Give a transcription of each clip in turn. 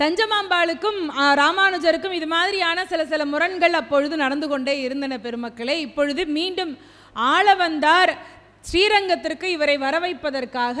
தஞ்சமாம்பாளுக்கும் ராமானுஜருக்கும் இது மாதிரியான சில சில முரண்கள் அப்பொழுது நடந்து கொண்டே இருந்தன பெருமக்களே. இப்பொழுது மீண்டும் ஆள வந்தார் ஸ்ரீரங்கத்திற்கு இவரை வரவைப்பதற்காக.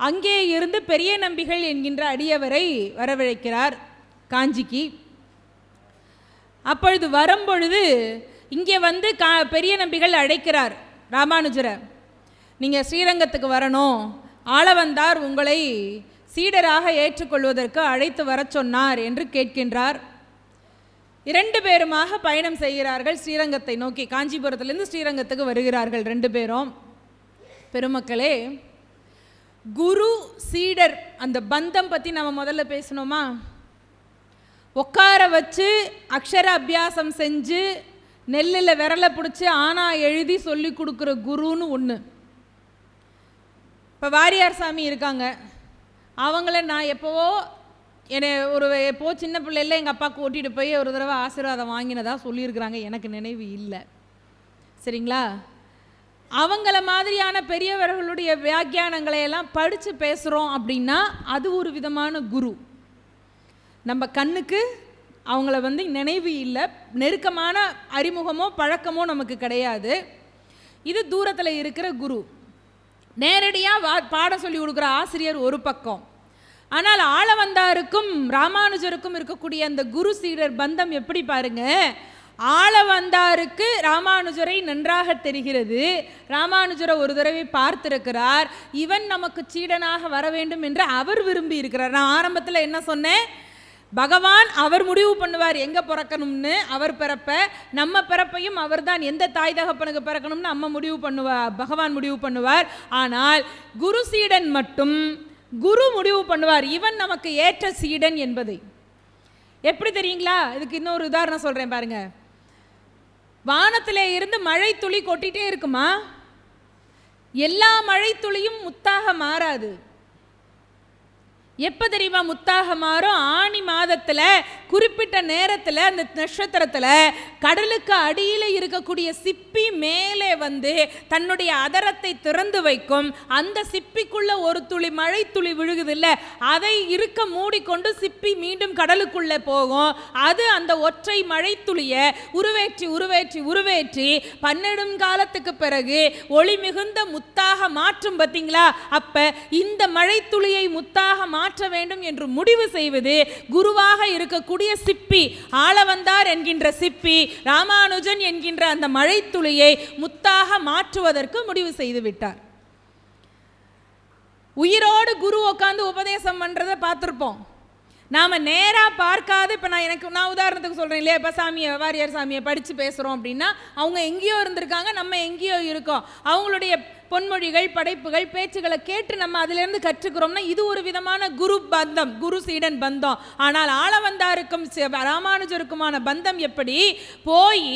அங்கே இருந்து பெரிய நம்பிகள் என்கின்ற அடியவரை வரவழைக்கிறார் காஞ்சிக்கு. அப்பொழுது வரும்பொழுது இங்கே வந்து கா பெரிய நம்பிகள் அழைக்கிறார் ராமானுஜரை. நீங்கள் ஸ்ரீரங்கத்துக்கு வரணும். ஆளவந்தார் உங்களை சீடராக ஏற்றுக்கொள்வதற்கு அழைத்து வரச் சொன்னார் என்று கேட்கின்றார். இரண்டு பேருமாக பயணம் செய்கிறார்கள். ஸ்ரீரங்கத்தை நோக்கி காஞ்சிபுரத்திலிருந்து ஸ்ரீரங்கத்துக்கு வருகிறார்கள் ரெண்டு பேரும். பெருமக்களே குரு சீடர் அந்த பந்தம் பற்றி நம்ம முதல்ல பேசணுமா? உட்கார வச்சு அக்ஷர அபியாசம் செஞ்சு நெல்லில் விரலை பிடிச்சி ஆனா எழுதி சொல்லி கொடுக்குற குருன்னு ஒன்று இப்போ வாரியார் சாமி இருக்காங்க. அவங்கள நான் எப்போவோ என்னை ஒரு எப்போ சின்ன பிள்ளைல எங்கள் அப்பா கூட்டிகிட்டு போய் ஒரு தடவை ஆசீர்வாதம் வாங்கினதாக சொல்லியிருக்கிறாங்க. எனக்கு நினைவு இல்லை. சரிங்களா? அவங்கள மாதிரியான பெரியவர்களுடைய வியாக்கியானங்களை எல்லாம் படித்து பேசுகிறோம் அப்படின்னா அது ஒரு விதமான குரு. நம்ம கண்ணுக்கு அவங்கள வந்து நினைவு இல்லை. நெருக்கமான அறிமுகமோ பழக்கமோ நமக்கு கிடையாது. இது தூரத்தில் இருக்கிற குரு. நேரடியாக வா பாடம் சொல்லி கொடுக்குற ஆசிரியர் ஒரு பக்கம். ஆனால் ஆளவந்தாருக்கும் ராமானுஜருக்கும் இருக்கக்கூடிய அந்த குரு சீடர் பந்தம் எப்படி பாருங்க? ஆளவந்தாருக்கு ராமானுஜரை நன்றாக தெரிகிறது. ராமானுஜரை ஒரு தடவை பார்த்திருக்கிறார். இவன் நமக்கு சீடனாக வர வேண்டும் என்று அவர் விரும்பி இருக்கிறார் நான் ஆரம்பத்தில் என்ன சொன்னேன்? பகவான் அவர் முடிவு பண்ணுவார் எங்கே பிறக்கணும்னு. அவர் பிறப்ப நம்ம பிறப்பையும் அவர்தான் எந்த தாய் தகப்பனுக்கு பிறக்கணும்னு நம்ம முடிவு பண்ணுவார் பகவான் முடிவு பண்ணுவார். ஆனால் குரு சீடன் மட்டும் குரு முடிவு பண்ணுவார். இவன் நமக்கு ஏற்ற சீடன் என்பதை. எப்படி தெரியுங்களா? இதுக்கு இன்னொரு உதாரணம் சொல்கிறேன் பாருங்க. வானத்தில் இருந்து மழை துளி கொட்டிகிட்டே இருக்குமா? எல்லா மழை துளியும் முத்தாக மாறாது. எப்போ தெரியுமா முத்தாக மாறும் ஆணி மாதத்தில் குறிப்பிட்ட நேரத்தில் அந்த நட்சத்திரத்தில் கடலுக்கு அடியில் இருக்கக்கூடிய சிப்பி மேலே வந்து தன்னுடைய அதரத்தை திறந்து வைக்கும். அந்த சிப்பிக்குள்ள ஒரு துளி மழை துளி விழுகுதில்ல அதை இருக்க மூடிக்கொண்டு சிப்பி மீண்டும் கடலுக்குள்ளே போகும். அது அந்த ஒற்றை மழை துளியை உருவேற்றி உருவேற்றி உருவேற்றி பன்னெடும் காலத்துக்கு பிறகு ஒளி மிகுந்த முத்தாக மாற்றும் பார்த்தீங்களா அப்ப இந்த மழை துளியை முத்தாக மாற்ற வேண்டும் என்று முடிவு செய்வது குருவாக இருக்கக்கூடிய சிப்பி ஆளவந்தார் என்கின்ற சிப்பி ராமானுஜன் என்கின்ற அந்த மழைத்துளியை முத்தாக மாற்றுவதற்கு முடிவு செய்து விட்டார். உயிரோடு குரு உட்காந்து உபதேசம் பண்றதை பார்த்துருப்போம். நாம் நேராக பார்க்காத இப்போ நான் எனக்கு நான் உதாரணத்துக்கு சொல்கிறேன் இல்லையா? இப்போ சாமியை வாரியார் சாமியை படித்து பேசுகிறோம் அப்படின்னா அவங்க எங்கேயோ இருந்திருக்காங்க நம்ம எங்கேயோ இருக்கோம். அவங்களுடைய பொன்மொழிகள் படைப்புகள் பேச்சுகளை கேட்டு நம்ம அதிலிருந்து கற்றுக்கிறோம்னா இது ஒரு விதமான குரு பந்தம் குரு சீடன் பந்தம். ஆனால் ஆளவந்தாருக்கும் ராமானுஜருக்குமான பந்தம் எப்படி? போய்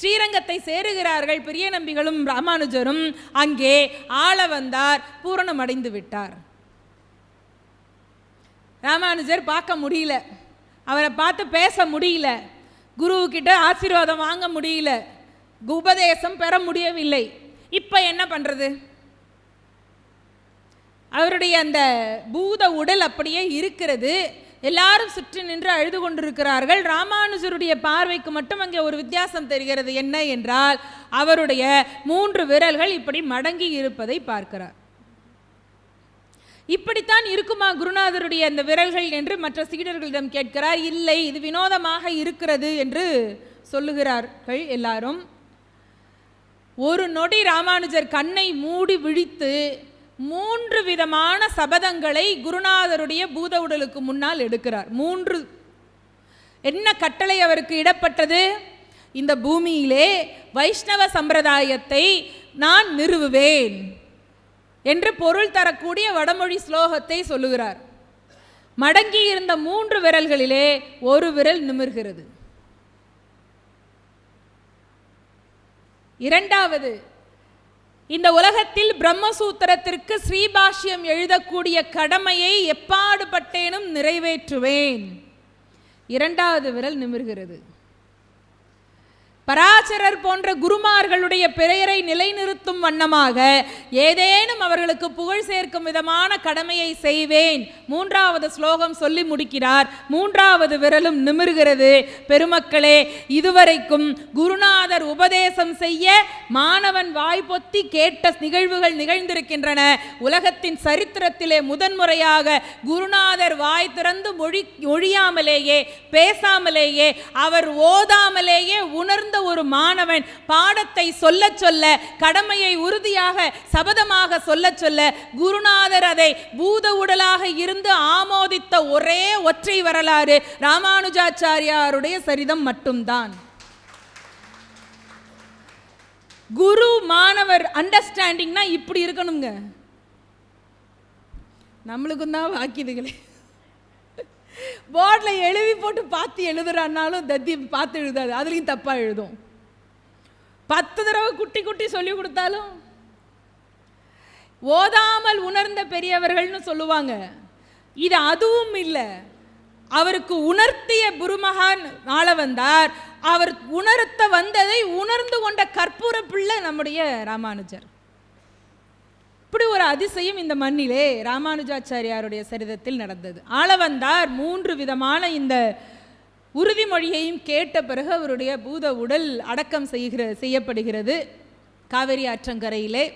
ஸ்ரீரங்கத்தை சேருகிறார்கள் பெரிய நம்பிகளும் ராமானுஜரும் அங்கே ஆளவந்தார் பூரணமடைந்து விட்டார். ராமானுஜர் பார்க்க முடியல. அவரை பார்த்து பேச முடியல. குருவுக்கிட்ட ஆசீர்வாதம் வாங்க முடியல. உபதேசம் பெற முடியவில்லை. இப்போ என்ன பண்ணுறது அவருடைய அந்த பூத உடல் அப்படியே இருக்கிறது. எல்லாரும் சுற்றி நின்று அழுது கொண்டிருக்கிறார்கள். ராமானுஜருடைய பார்வைக்கு மட்டும் அங்கே ஒரு வித்தியாசம் தெரிகிறது. என்ன என்றால் அவருடைய மூன்று விரல்கள் இப்படி மடங்கி இருப்பதை பார்க்கிறார். இப்படித்தான் இருக்குமா குருநாதருடைய அந்த விரல்கள் என்று மற்ற சீடர்களிடம் கேட்கிறார். இல்லை இது வினோதமாக இருக்கிறது என்று சொல்லுகிறார்கள் எல்லாரும். ஒரு நொடி ராமானுஜர் கண்ணை மூடி விழித்து மூன்று விதமான சபதங்களை குருநாதருடைய பூத உடலுக்கு முன்னால் எடுக்கிறார். மூன்று. என்ன கட்டளை அவருக்கு இடப்பட்டது? இந்த பூமியிலே வைஷ்ணவ சம்பிரதாயத்தை நான் நிறுவுவேன். என்று பொருள் தரக்கூடிய வடமொழி ஸ்லோகத்தை சொல்லுகிறார். மடங்கி இருந்த மூன்று விரல்களிலே ஒரு விரல் நிமிர்கிறது. இரண்டாவது இந்த உலகத்தில் பிரம்மசூத்திரத்திற்கு ஸ்ரீபாஷ்யம் எழுதக்கூடிய கடமையை எப்பாடுபட்டேனும் நிறைவேற்றுவேன். இரண்டாவது விரல் நிமிர்கிறது. பராசரர் போன்ற குருமார்களுடைய பெயரை நிலைநிறுத்தும் வண்ணமாக ஏதேனும் அவர்களுக்கு புகழ் சேர்க்கும் விதமான கடமையை செய்வேன். மூன்றாவது ஸ்லோகம் சொல்லி முடிக்கிறார். மூன்றாவது விரலும் நிமிர்கிறது. பெருமக்களே இதுவரைக்கும் குருநாதர் உபதேசம் செய்ய மாணவன் வாய்ப்பொத்தி கேட்ட நிகழ்வுகள் நிகழ்ந்திருக்கின்றன. உலகத்தின் சரித்திரத்திலே முதன்முறையாக குருநாதர் வாய் திறந்து மொழி ஒழியாமலேயே பேசாமலேயே அவர் ஓதாமலேயே உணர்ந்து ஒரு மாணவன் பாடத்தை சொல்ல சொல்ல கடமையை உறுதியாக சபதமாக சொல்ல சொல்ல குருநாதர் அதை பூத உடலாக இருந்து ஆமோதித்த ஒரே ஒற்றை வரலாறு ராமானுஜாச்சாரியாருடைய சரிதம் மட்டும்தான். குரு மாணவர் அண்டர்ஸ்டாண்டிங்னா இப்படி இருக்கணுங்க. நம்மளுக்கும் தான் வாக்கியதுகளே போர்டில் எழுதி போட்டு பார்த்து எழுதுறான்னாலும் தத்தி பார்த்து எழுதாது. அதுலேயும் தப்பாக எழுதும். பத்து தடவை குட்டி குட்டி சொல்லி கொடுத்தாலும் ஓதாமல் உணர்ந்த பெரியவர்கள்னு சொல்லுவாங்க. இது அதுவும் இல்லை. அவருக்கு உணர்த்திய குருமகான் ஆள வந்தார். அவர் உணர்த்த வந்ததை உணர்ந்து கொண்ட கற்பூர பிள்ளை நம்முடைய ராமானுஜர். இப்படி ஒரு அதிசயம் இந்த மண்ணிலே ராமானுஜாச்சாரியாருடைய சரிதத்தில் நடந்தது. ஆளவந்தார் மூன்று விதமான இந்த உறுதிமொழியையும் கேட்ட பிறகு அவருடைய பூத உடல் அடக்கம் செய்கிற செய்யப்படுகிறது. காவிரி ஆற்றங்கரையிலே.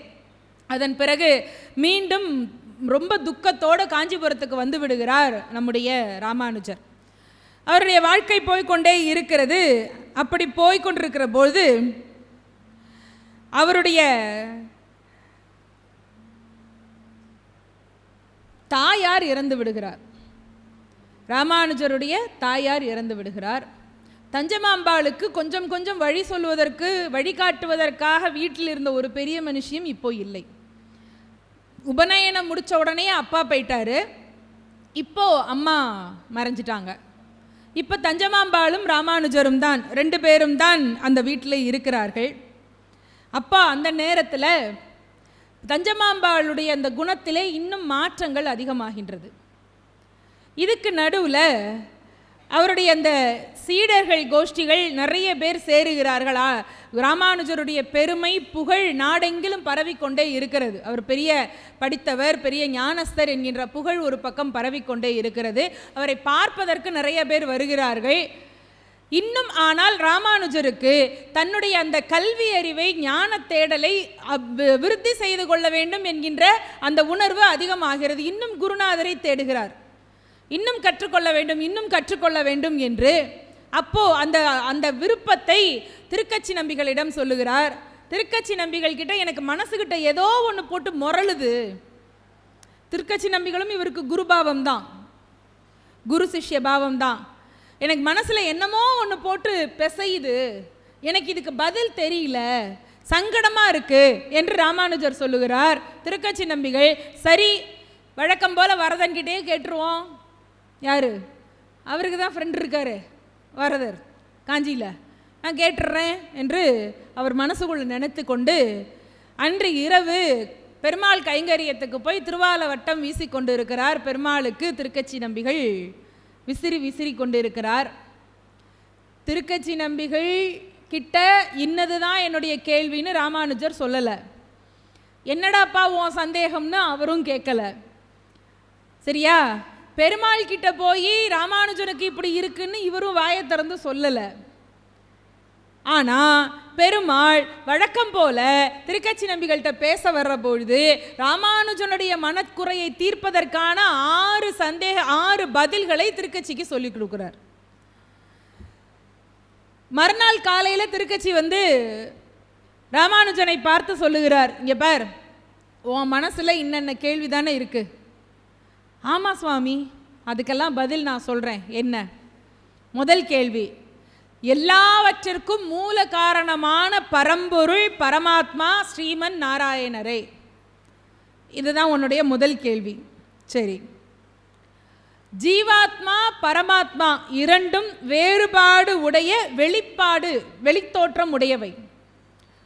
அதன் பிறகு மீண்டும் ரொம்ப துக்கத்தோடு காஞ்சிபுரத்துக்கு வந்து விடுகிறார் நம்முடைய ராமானுஜர். அவருடைய வாழ்க்கை போய்க்கொண்டே இருக்கிறது. அப்படி போய்க்கொண்டிருக்கிற பொழுது அவருடைய தாயார் இறந்து விடுகிறார். ராமானுஜருடைய தாயார் இறந்து விடுகிறார். தஞ்சமாம்பாளுக்கு கொஞ்சம் கொஞ்சம் வழி சொல்வதற்கு வழிகாட்டுவதற்காக வீட்டில் இருந்த ஒரு பெரிய மனுஷியும் இப்போ இல்லை. உபநயனம் முடித்த உடனே அப்பா போயிட்டாரு. இப்போ அம்மா மறைஞ்சிட்டாங்க. இப்போ தஞ்சமாம்பாளும் ராமானுஜரும் தான் ரெண்டு பேரும் தான் அந்த வீட்டில் இருக்கிறார்கள். அப்பா அந்த நேரத்தில் தஞ்சமாம்பாளுடைய அந்த குணத்திலே இன்னும் மாற்றங்கள் அதிகமாகின்றது. இதுக்கு நடுவில் அவருடைய அந்த சீடர்கள் கோஷ்டிகள் நிறைய பேர் சேருகிறார்களா? ராமானுஜருடைய பெருமை புகழ் நாடெங்கிலும் பரவிக்கொண்டே இருக்கிறது. அவர் பெரிய படித்தவர் பெரிய ஞானஸ்தர் என்கின்ற புகழ் ஒரு பக்கம் பரவிக்கொண்டே இருக்கிறது. அவரை பார்ப்பதற்கு நிறைய பேர் வருகிறார்கள். இன்னும் ஆனால் ராமானுஜருக்கு தன்னுடைய அந்த கல்வி அறிவை ஞான தேடலை விருத்தி செய்து கொள்ள வேண்டும் என்கின்ற அந்த உணர்வு அதிகமாகிறது. இன்னும் குருநாதரை தேடுகிறார். இன்னும் கற்றுக்கொள்ள வேண்டும் இன்னும் கற்றுக்கொள்ள வேண்டும் என்று அப்போ அந்த அந்த விருப்பத்தை திருக்கட்சி நம்பிகளிடம் சொல்லுகிறார். திருக்கட்சி நம்பிகள் கிட்ட எனக்கு மனசுக்கிட்ட ஏதோ ஒன்று போட்டு முரளுது திருக்கட்சி நம்பிகளும் இவருக்கு குருபாவம் தான் குரு சிஷ்ய பாவம் தான் எனக்கு மனசில் என்னமோ ஒன்று போட்டு பிசையுது. எனக்கு இதுக்கு பதில் தெரியல. சங்கடமாக இருக்குது என்று ராமானுஜர் சொல்லுகிறார். திருக்கட்சி நம்பிகள் சரி வழக்கம் போல் வரதன்கிட்டே கேட்டுருவோம். யார்? அவருக்கு தான் ஃப்ரெண்ட் இருக்கார் வரதர் காஞ்சியில். நான் கேட்டுடுறேன் என்று அவர் மனசுக்குள்ளே நினைத்து கொண்டு அன்று இரவு பெருமாள் கைங்கரியத்துக்கு போய் திருவால வட்டம் வீசி கொண்டு இருக்கிறார் பெருமாளுக்கு திருக்கட்சி நம்பிகள். விசிறி விசிறி கொண்டிருக்கிறார். திருக்கட்சி நம்பிகள் கிட்ட இன்னது தான் என்னுடைய கேள்வின்னு ராமானுஜர் சொல்லலை. என்னடாப்பா உன் சந்தேகம்னு அவரும் கேட்கல சரியா? பெருமாள் கிட்ட போய் ராமானுஜனுக்கு இப்படி இருக்குன்னு இவரும் வாயை திறந்து சொல்லலை. ஆனால் பெருமாள் வழக்கம் போல திருக்கட்சி நம்பிகள்கிட்ட பேச வர்ற பொழுது ராமானுஜனுடைய மனக்குறையை தீர்ப்பதற்கான ஆறு சந்தேக ஆறு பதில்களை திருக்கட்சிக்கு சொல்லிக் கொடுக்குறார். மறுநாள் காலையில் திருக்கட்சி வந்து ராமானுஜனை பார்த்து சொல்லுகிறார் இங்கே பார் உன் மனசில் இன்னென்ன கேள்வி தானே இருக்குது ஆமாம் சுவாமி அதுக்கெல்லாம் பதில் நான் சொல்கிறேன் என்ன? முதல் கேள்வி எல்லாவற்றிற்கும் மூல காரணமான பரம்பொருள் பரமாத்மா ஸ்ரீமன் நாராயணரே. இதுதான் உன்னுடைய முதல் கேள்வி. சரி. ஜீவாத்மா பரமாத்மா இரண்டும் வேறுபாடு உடைய வெளிப்பாடு வெளித்தோற்றம் உடையவை.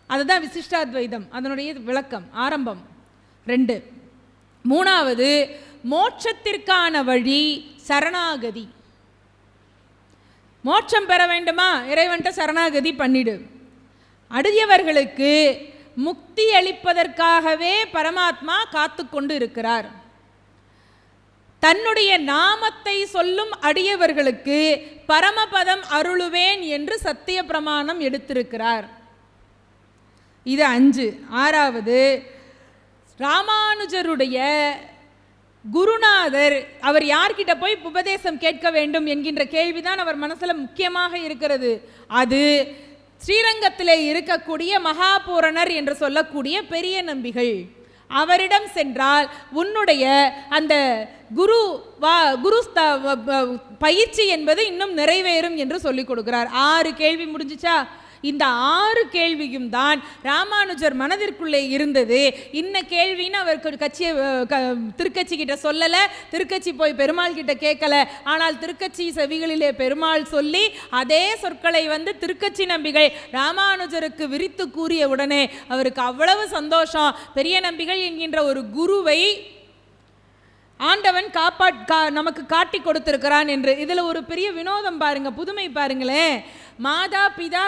அதுதான் விசிஷ்டாத்வைதம் அதனுடைய விளக்கம் ஆரம்பம். ரெண்டு. மூணாவது மோட்சத்திற்கான வழி சரணாகதி. மோட்சம் பெற வேண்டுமா? இறைவன்ட்ட சரணாகதி பண்ணிடு. அடியவர்களுக்கு முக்தி அளிப்பதற்காகவே பரமாத்மா காத்து கொண்டு இருக்கிறார். தன்னுடைய நாமத்தை சொல்லும் அடியவர்களுக்கு பரமபதம் அருளுவேன் என்று சத்திய பிரமாணம் எடுத்திருக்கிறார். இது அஞ்சு. ஆறாவது ராமானுஜருடைய குருநாதர் அவர் யார்கிட்ட போய் உபதேசம் கேட்க வேண்டும் என்கின்ற கேள்விதான் அவர் மனசில் முக்கியமாக இருக்கிறது. அது ஸ்ரீரங்கத்திலே இருக்கக்கூடிய மகாபூரணர் என்று சொல்லக்கூடிய பெரிய நம்பிகள். அவரிடம் சென்றால் உன்னுடைய அந்த குரு வா குரு ஸ்த- பயிற்சி என்பது இன்னும் நிறைவேறும் என்று சொல்லிக் கொடுக்கிறார். ஆறு கேள்வி முடிஞ்சுச்சா? இந்த ஆறு கேள்வியும் தான் ராமானுஜர் மனதிற்குள்ளே இருந்தது. இன்ன கேள்வின்னு அவர் கட்சியை திருக்கட்சி கிட்ட சொல்லல திருக்கட்சி போய் பெருமாள் கிட்ட கேட்கல ஆனால் திருக்கட்சி செவிகளிலே பெருமாள் சொல்லி அதே சொற்களை வந்து திருக்கட்சி நம்பிகள் ராமானுஜருக்கு விரித்து கூறிய உடனே அவருக்கு அவ்வளவு சந்தோஷம். பெரிய நம்பிகள் என்கின்ற ஒரு குருவை ஆண்டவன் காப்பாட் கா நமக்கு காட்டி கொடுத்திருக்கிறான் என்று. இதில் ஒரு பெரிய வினோதம் பாருங்க புதுமை பாருங்களேன். மாதா பிதா